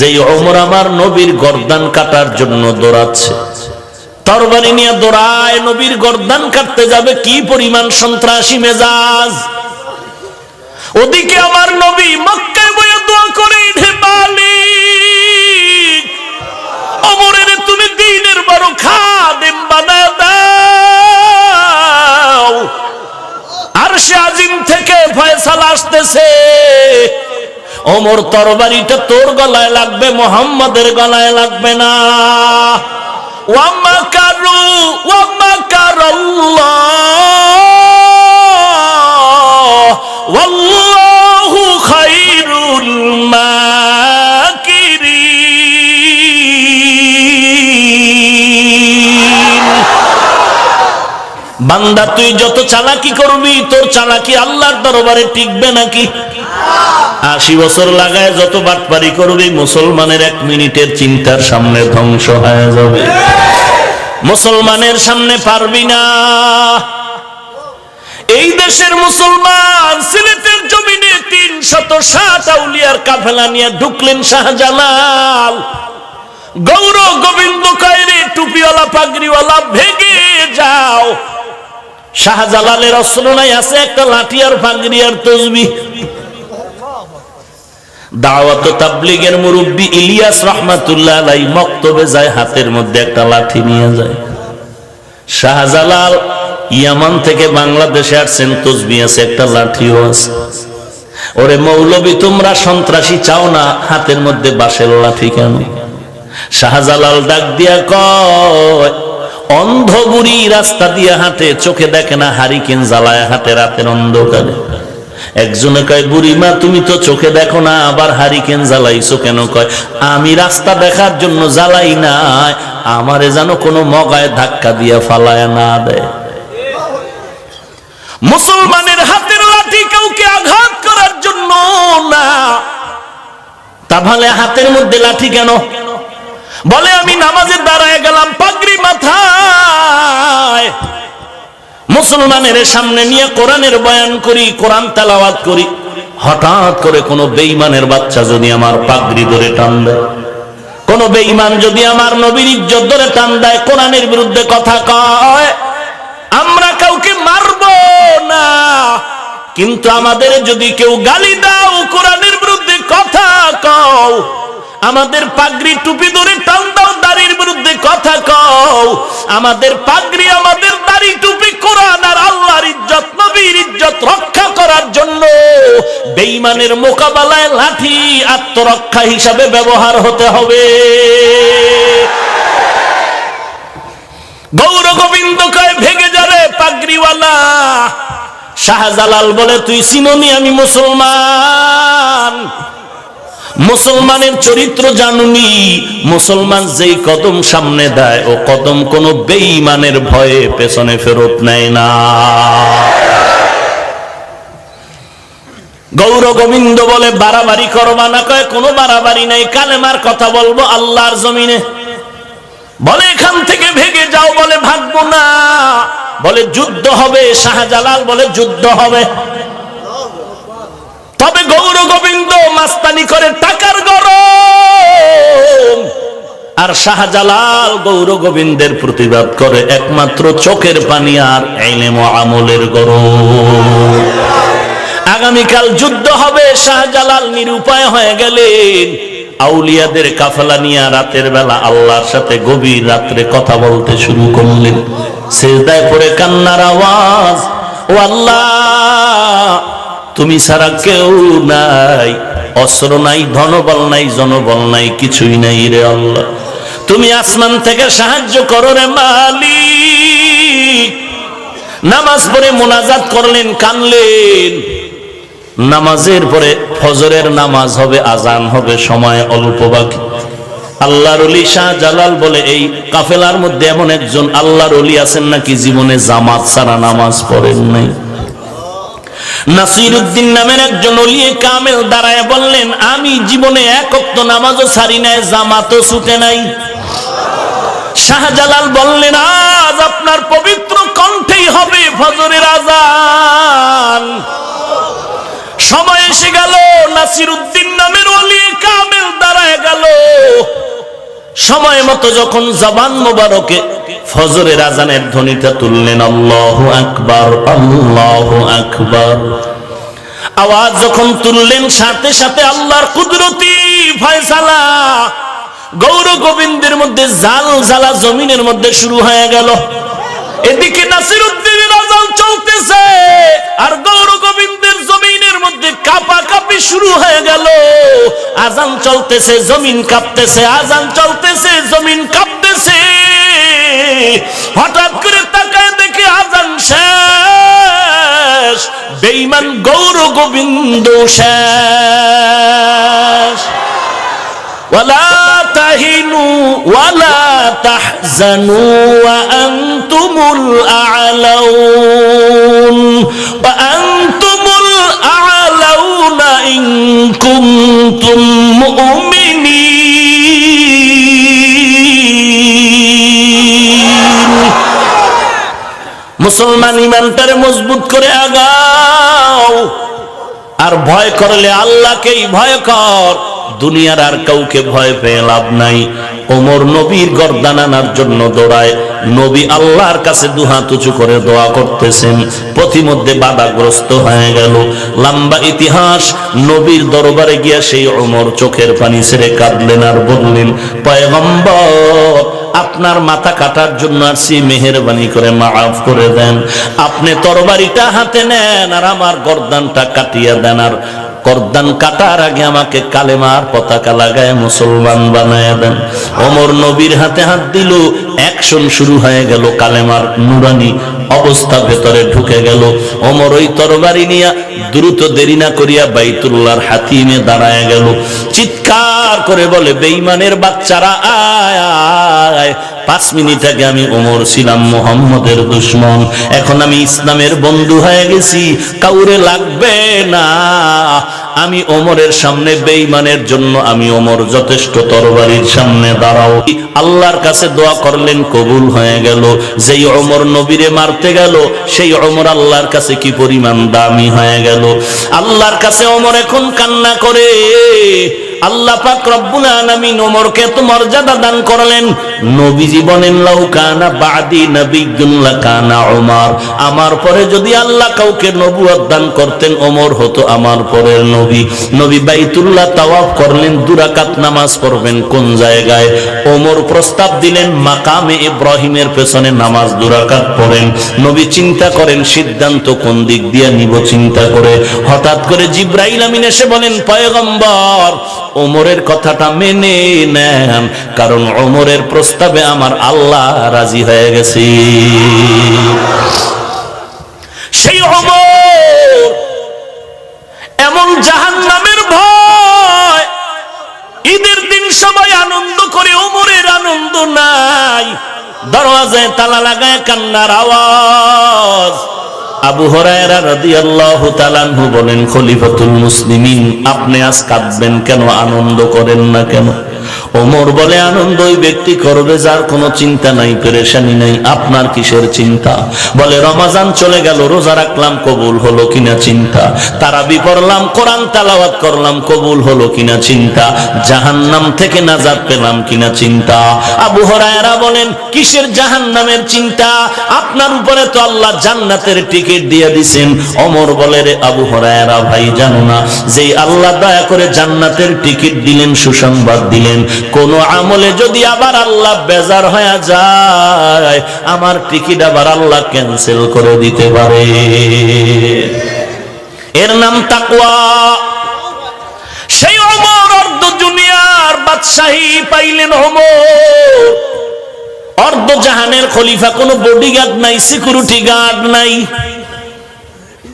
যে ওমর আমার নবীর গর্দান কাটার জন্য দৌড়াচ্ছে। তরবারি নিয়ে দৌড়ায়, নবীর গর্দান কাটতে যাবে কি পরিমাণ সন্ত্রাসী মেজাজ। ওদিকে আমার নবী মক্কায় বয়ে দোয়া করে মালিক অমরের তুমি দিনের বড় খাদেম বানা দাও। আর সে আজিম থেকে ফয়সালা আসতেছে। অমর তরবারিটা তোর গলায় লাগবে, মোহাম্মদের গলায় লাগবে না। বান্দা, তুই যত চালাকি করবি, তোর চালাকি আল্লাহর দরবারে টিকবে নাকি? আশি বছর লাগায় যত বাটপারি করবি, মুসলমানের এক মিনিটের চিন্তার সামনে ধ্বংস হয়ে যাবে। মুসলমানের সামনে পারবি না। এই দেশের মুসলমান সিলেটের জমিনে তিন শত ষাট আউলিয়ার কাফেলা নিয়ে ঢুকলেন শাহজালাল। গৌর গোবিন্দ কায়রে টুপিওয়ালা, পাগড়িওয়ালা ভেগে যাও। শাহজালালের অস্ত্র নাই, আছে একটা লাঠি আর পাগড়ি আর তসবি। দাওয়াত তাবলিগের মুরব্বী ইলিয়াস রহমাতুল্লাহ আলাই মক্তবে যায়, হাতের মধ্যে একটা লাঠি নিয়ে যায়। শাহজালাল ইয়ামান থেকে বাংলাদেশে আসছেন আছে, একটা লাঠিও আছে। ওরে মৌলবী, তোমরা সন্ত্রাসী চাও না, হাতের মধ্যে বাঁশের লাঠি কেন? শাহজালাল ডাক দিয়া কয়, অন্ধ বুড়ি রাস্তা দিয়ে হাঁটে, চোখে দেখে না, হারিকেন জ্বালায় হাটে রাতের অন্ধকারে। একজনে কয়, বুড়িমা, তুমি তো চোখে দেখো না, আবার হারিকেন জ্বালাইছো কেন? কয়, আমি রাস্তা দেখার জন্য জ্বালাই নাই, আমারে যেন কোনো মগায় ধাক্কা দিয়া ফালায় না দেয় মুসলমানের হাতের লাঠি কাউকে আঘাত করার জন্য না। তাহলে হাতের মধ্যে লাঠি কেন? বলে, আমি নামাজের দাঁড়ায় গেলাম পাগড়ি মাথায় মুসলমানের সামনে নিয়ে কোরআনের বয়ান করি, কোরআন তেলাওয়াত করি, হঠাৎ করে কোনো বেঈমানের বাচ্চা যদি আমার পাগড়ি ধরে টান কোন বেঈমান যদি আমার নবীর ইজ্জত ধরে টান দেয়, কোরআনের বিরুদ্ধে কথা কয়, আমরা কাউকে মারব না। কিন্তু আমাদের যদি কেউ গালি দাও, কোরআনের বিরুদ্ধে কথা কও, আমাদের পাগড়ি টুপি ধরে টান দাও দাড়ির বিরুদ্ধে কথা কও। আমাদের পাগড়ি আমাদের দাড়ি টুপি কোরআন আর আল্লাহর ইজ্জত, নবীর ইজ্জত রক্ষা করার জন্য বেঈমানের মোকাবেলায় লাঠি আত্মরক্ষা হিসাবে ব্যবহার হতে হবে। গৌর গোবিন্দ কয়, ভেঙে যাবে পাগড়িওয়ালা। শাহজালাল বলে, তুই চিননি আমি মুসলমান। মুসলমানের চরিত্র জানুনি, মুসলমান যেই কদম সামনে দেয়, ও কদম কোন বেঈমানের ভয়ে পেছনে ফেরত নেয় না। গৌর গোবিন্দ বলে, বাড়াবাড়ি করবা না কয়, কোনো বাড়াবাড়ি নাই। কালেমার কথা বলব আল্লাহর জমিনে। বলে, এখান থেকে ভেগে যাও। বলে, ভাগবো না। বলে, যুদ্ধ হবে। শাহজালাল বলে, যুদ্ধ হবে। তবে গৌর গোবিন্দ মাস্তানি করে টাকার গরম। আর শাহজালাল গৌর গোবিন্দের প্রতিবাদ করে একমাত্র চোখের পানি আর আমলের গরম। আগামীকাল যুদ্ধ হবে, শাহজালাল নিরুপায় হয়ে গেলেন। আউলিয়াদের কাফেলা নিয়ে রাতের বেলা আল্লাহর সাথে গভীর রাত্রে কথা বলতে শুরু করলেন। সেজদায় পড়ে কান্নার আওয়াজ, ও আল্লাহ! তুমি ছাড়া কেউ নাই, অস্ত্র নাই, ধনবল নাই, জনবল নাই, কিছুই নাই রে আল্লাহ। তুমি আসমান থেকে সাহায্য করো রে মালিক। নামাজ পড়ে মোনাজাত করলেন, কানলেন। নামাজের পরে ফজরের নামাজ হবে, আজান হবে, সময় অল্প বাকি। আল্লাহর অলি শাহ জালাল বলে, এই কাফেলার মধ্যে এমন একজন আল্লাহর অলি আছেন নাকি, জীবনে জামাত ছাড়া নামাজ পড়েন নাই? নাসির উদ্দিন নামের একজন অলিয়ে কামেল দাঁড়ায় বললেন, আমি জীবনে এক অক্ত নামাজও ছাড়ি নাই, জামাতও ছুটে নাই। শাহজালাল বললেন, আজ আপনার পবিত্র কণ্ঠেই হবে ফজরের আজান। সময় এসে গেল নাসির উদ্দিন নামের অলি কামেল দাঁড়ায় গেল। সময় মতো যখন জবান মোবারকে ফজরের আজানের ধ্বনিটা তুললেন, আল্লাহ আকবার আল্লাহ আকবার। আওয়াজ যখন তুললেন, সাথে সাথে আল্লাহর কুদরতি ফয়সালা গৌর গোবিন্দের মধ্যে জাল জালা জমিনের মধ্যে শুরু হয়ে গেল। এদিকে নাসির উদ্দিনের আজাল চলতেছে, আর গৌর গোবিন্দের জমিনের মধ্যে কাপা কাপি শুরু হয়ে গেল। আজান চলতেছে, জমিন কাঁপতেছে, আজান চলতেছে, জমিন কাঁপতেছে। হঠাৎ করে তাকায় দেখে আজান শেষ। বেইমান গৌর গোবিন্দ শেষ। ওয়ালা তাহিনু ওয়ালা তাহজানু ওয়া আনতুমুল মুসলমান ইমানটারে মজবুত করে আগাও। আর ভয় করলে আল্লাহকেই ভয় কর। দুনিয়ার আর কাউকে ভয় পেয়ে লাভ নাই। ওমর নবীর গর্দান আনার জন্য দৌড়ায়। নবী আল্লাহর কাছে দুহাত উঁচু করে দোয়া করতেছেন। পথিমধ্যে বাধাগ্রস্ত হয়ে গেল। লম্বা ইতিহাস। নবীর দরবারে গিয়া সেই ওমর চোখের পানি ছেড়ে কাঁদলেন আর বললেন, পয়গম্বর আপনার মাথা কাটার জন্য আসছি মেহরবানি করে মাফ করে দেন। আপনি তরবারিটা হাতে নেন আর আমার গর্দানটা কাটিয়ে দেন আর গর্দান কাটার আগে আমাকে কালেমার পতাকা লাগায় মুসলমান বানায় দেন। অমর নবীর হাতে হাত দিল, অ্যাকশন শুরু হয়ে গেল কালেমার নুরানি অবস্থা ভেতরে ঢুকে গেল। ওমর ওই তরবারি নিয়া দ্রুত দেরি না করিয়া বাইতুল্লাহর হাতিমে দাঁড়ায় গেল। চিৎকার করে বলে, বেঈমানের বাচ্চারা আয় আয়। পাঁচ মিনিট আগে আমি ওমর ছিলাম মোহাম্মদের দুশ্মন। এখন আমি ইসলামের বন্ধু হয়ে গেছি। কাউরে লাগবে না। আমি ওমরের সামনে বেঈমানের জন্য আমি ওমর যথেষ্ট তরবারির সামনে দাঁড়াও। আল্লাহর কাছে দোয়া করলেন, কবুল হয়ে গেল। যেই ওমর নবীরে মারতে গেল, সেই ওমর আল্লাহর কাছে কি পরিমাণ দামি হয়ে গেল। আল্লাহর কাছে ওমর এখন কান্না করে, আল্লাহ পাক রব্বুল আলামিন ওমরকে এত মর্যাদা দান করলেন নবীজি বলেন লাউ কানা বাদি লাকানা ওমর আমার পরে যদি আল্লাহ কাউকে নবুয়ত দান করতেন, ওমর হতো আমার নবী। নবী বাইতুল্লাহ তাওয়াফ করলেন দুরাকাত নামাজ পড়বেন কোন জায়গায়? ওমর প্রস্তাব দিলেন, মাকামে ইব্রাহিমের পেছনে নামাজ দুরাকাত পড়েন। নবী চিন্তা করেন, সিদ্ধান্ত কোন দিক দিয়ে নিব চিন্তা করে। হঠাৎ করে জিব্রাইল আমিন এসে বলেন, পয়গম্বর, ওমরের কথাটা মেনে নেন, কারণ ওমরের প্রস্তাবে আমার আল্লাহ রাজি হয়ে গেছি। সেই অমর, এমন জাহান নামের ভয়, ঈদের দিন সবাই আনন্দ করে ওমরের আনন্দ নাই। দরওয়াজায় তালা লাগায় কান্নার আওয়াজ। আবু হরায়রা বলেন, খলিফাতুল মুসলিমিন, আপনি আজ কাঁদবেন কেন? আনন্দ করেন না কেন? ওমর বলে আনন্দ ওই ব্যক্তি করবে, যার কোনো চিন্তা নাই, পেরেশানি নাই। আপনার কিসের চিন্তা? বলে, রমাজান চলে গেল, রোজা রাখলাম, কবুল হলো কিনা চিন্তা? তারাবি পড়লাম, কোরআন তালাওয়াত করলাম, কবুল হলো কিনা চিন্তা? জাহান্নাম থেকে নাজাত পেলাম কিনা চিন্তা? আবু হরায়রা বলেন, কিসের জাহান্নামের চিন্তা? আপনার উপরে তো আল্লাহ জান্নাতের টিকিট দিয়ে দিছেন। অমর বলে রে, আবু হরায়রা, ভাই, জানো না যে আল্লাহ দয়া করে জান্নাতের টিকিট দিলেন, সুসংবাদ দিলেন, কোন আমলে যদি আবার আল্লাহ বেজার হয়ে যায়, আমার টিকিট আবার আল্লাহ ক্যান্সেল করে দিতে পারে। এর নাম তাকওয়া। সেই অমর অর্ধ দুনিয়ার বাদশাহী পাইলেন অমর। অর্ধ জাহানের খলিফা, কোনো বডিগার্ড নাই সিকিউরিটি গার্ড নাই।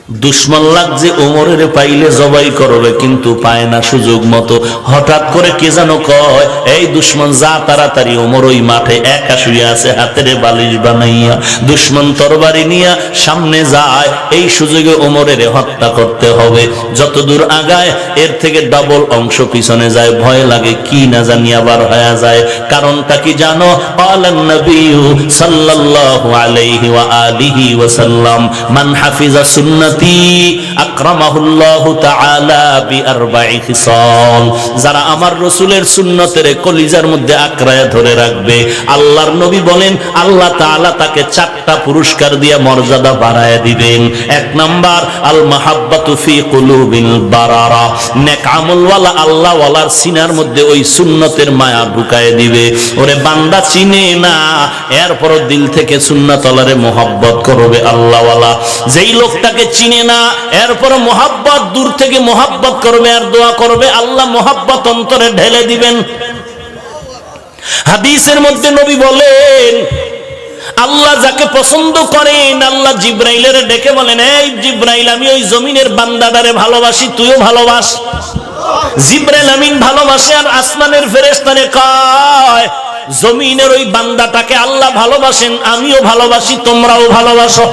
দুশ্মন লাগছে ওমরের পাইলে জবাই করবে, কিন্তু পায় না সুযোগ মতো। হঠাৎ করে কে যেন কয়, এই দুশ্মন, যা তাড়াতাড়ি, ওমর ওই মাঠে একা শুয়ে আছে, হাতের বালিশ বানাইয়া। দুশ্মন তরবারি নিয়া সামনে যায়, এই সুযোগে ওমরের হত্যা করতে হবে। যত দূর আগায়, এর থেকে ডবল অংশ পিছনে যায়। ভয় লাগে, কি না জানি আবার হয়ে যায়। কারণটা কি জানো? আলাইহি ওয়া আলিহি মান হাফিজা যারা আমার রাসূলের সুন্নতের কলিজার মধ্যে আঁকড়ায় ধরে রাখবে, আল্লাহর নবী বলেন, আল্লাহ তাকে চারটা পুরস্কার দিয়ে মর্যাদা বাড়ায় দিবেন। এক নাম্বার আল বারারা। নেক আমলওয়ালা সিনার মধ্যে ওই সুন্নতের মায়া ঢুকায় দিবে। ওরে বান্দা চিনে না এরপর দিল থেকে সুন্নাতলারে মোহাব্বত করবে আল্লাহওয়ালা। যেই লোকটাকে চিনে না, এরপর মোহাব্বত, দূর থেকে মোহাব্বত করবে আর দোয়া করবে, আল্লাহ মোহাব্বত অন্তরে ঢেলে দিবেন। হাদিসের মধ্যে নবী বলেন, আল্লাহ যাকে পছন্দ করেন, আল্লাহ জিব্রাইলের ডেকে বলেন, এই জিব্রাইল, আমি ওই জমিনের বান্দাদারে ভালোবাসি, তুইও ভালোবাস। জিব্রাইল আমিন ভালোবাসে আর আসমানের ফেরেশতারে কয়, জমিনের ওই বান্দাটাকে আল্লাহ ভালোবাসেন, আমিও ভালোবাসি, তোমরাও ভালোবাসো।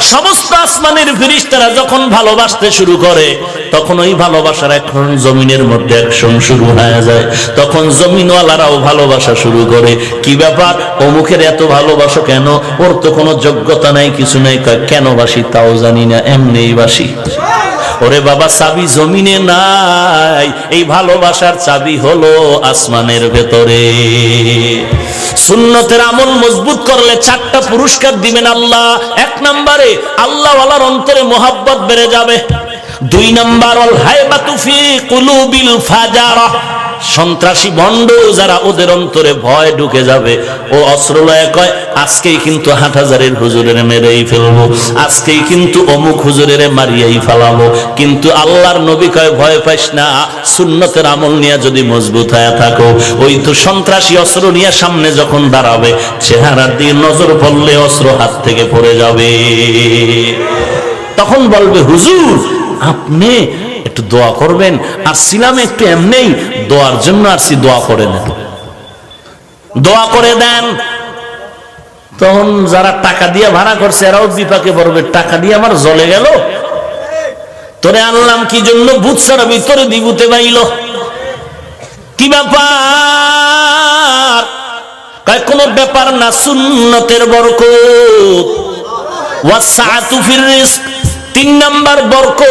সমস্ত আসমানের ফিরিস্তারা যখন ভালোবাসতে শুরু করে, তখন ওই ভালোবাসার এখন জমিনের মধ্যে অ্যাকশন শুরু হয়ে যায়। তখন জমিনওয়ালারাও ভালোবাসা শুরু করে। কি ব্যাপার? অমুখের এত ভালোবাসো কেন? ওর তো কোনো যোগ্যতা নাই, কিছু নাই। কেন বাসি? তাও জানি না, এমনিই বাসি। ওরে বাবা, চাবি জমিনে নাই। এই ভালোবাসার চাবি হলো আসমানের ভেতরে। সুন্নতের আমল মজবুত করলে চারটা পুরস্কার দিবেন আল্লাহ। এক নম্বরে আল্লাহ আল্লাহর অন্তরে মোহাব্বত বেড়ে যাবে। দুই নম্বর সন্ত্রাসী ভণ্ড যারা ওদের অন্তরে ভয় ঢুকে যাবে। ও অস্ত্রলয় কয়, আজকেই কিন্তু হাট হাজারের হুজুরের মেরেই ফেলব। আজকেই কিন্তু অমুক হুজুরের মারিয়াই ফেলাবো। কিন্তু আল্লাহর নবী কয়, ভয় পাইস না, সুন্নতের আমল নিয়ে যদি মজবুত হয়ে থাকো। ওই তো সন্ত্রাসী অস্ত্র নিয়ে সামনে যখন দাঁড়াবে, চেহারার দিকে নজর পড়লে অস্ত্র হাত থেকে পড়ে যাবে। তখন বলবে, হুজুর, আপনি একটু দোয়া করবেন, আর ছিলাম একটু এমনি দোয়ার জন্য আসছি দোয়া করে দেন দোয়া করে দেন। তখন যারা টাকা দিয়ে ভাড়া করছে, এরাও বিপাকে পড়বে। টাকা দিয়ে আমার জলে গেল। তোরে আনলাম কি জন্য? ভূত সারা ভিতরে দিবুতে পাইল। কি ব্যাপার? কোনো ব্যাপার না, সুন্নতের বরকত। তিন নাম্বার বরকত।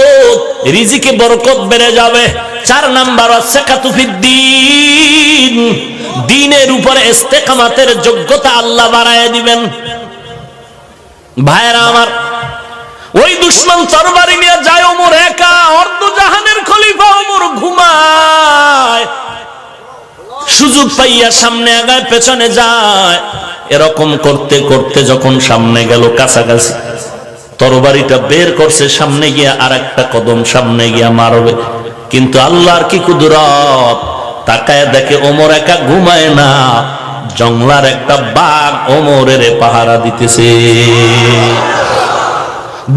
রিজিকে বরকত বেড়ে যাবে। চার নাম্বার ওয়াসাকাতু ফিদ দ্বীন উপরে ইস্তেকামাতের যোগ্যতা আল্লাহ বাড়ায় দিবেন। ভাইরা আমার, ওই দুশ্মন তরবারি নিয়ে যায় ওমর একা, অর্ধ জাহানের খলিফা ওমর ঘুমায়। সুযোগ পাইয়া সামনে আগায়, পেছনে যায়। এরকম করতে করতে যখন সামনে গেল কাছাকাছি, তরবারিটা বের করছে, সামনে গিয়া আর একটা কদম সামনে গিয়া মারবে। কিন্তু আল্লাহর কি কুদরত? তাকায় দেখে ওমর একা ঘুমায় না। জংলার একটা বাঘ ওমরের পাহারা দিতেছে।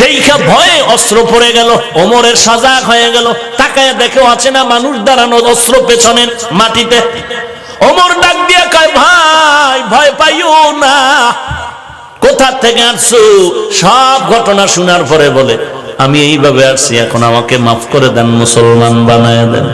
দেখা ভয়ে অস্ত্র পড়ে গেল, ওমরের সজাগ হয়ে গেল। তাকায় দেখেও আছে না মানুষ দাঁড়ানো অস্ত্র পেছনের মাটিতে। ওমর ডাক দিয়ে কয়, ভাই, ভয় পাইও না। কোথা থেকে আসছো সব ঘটনা শোনার পরে বলে আমি এইভাবে আসছি এখন আমাকে মাফ করে দেন মুসলমান বানায় দেন।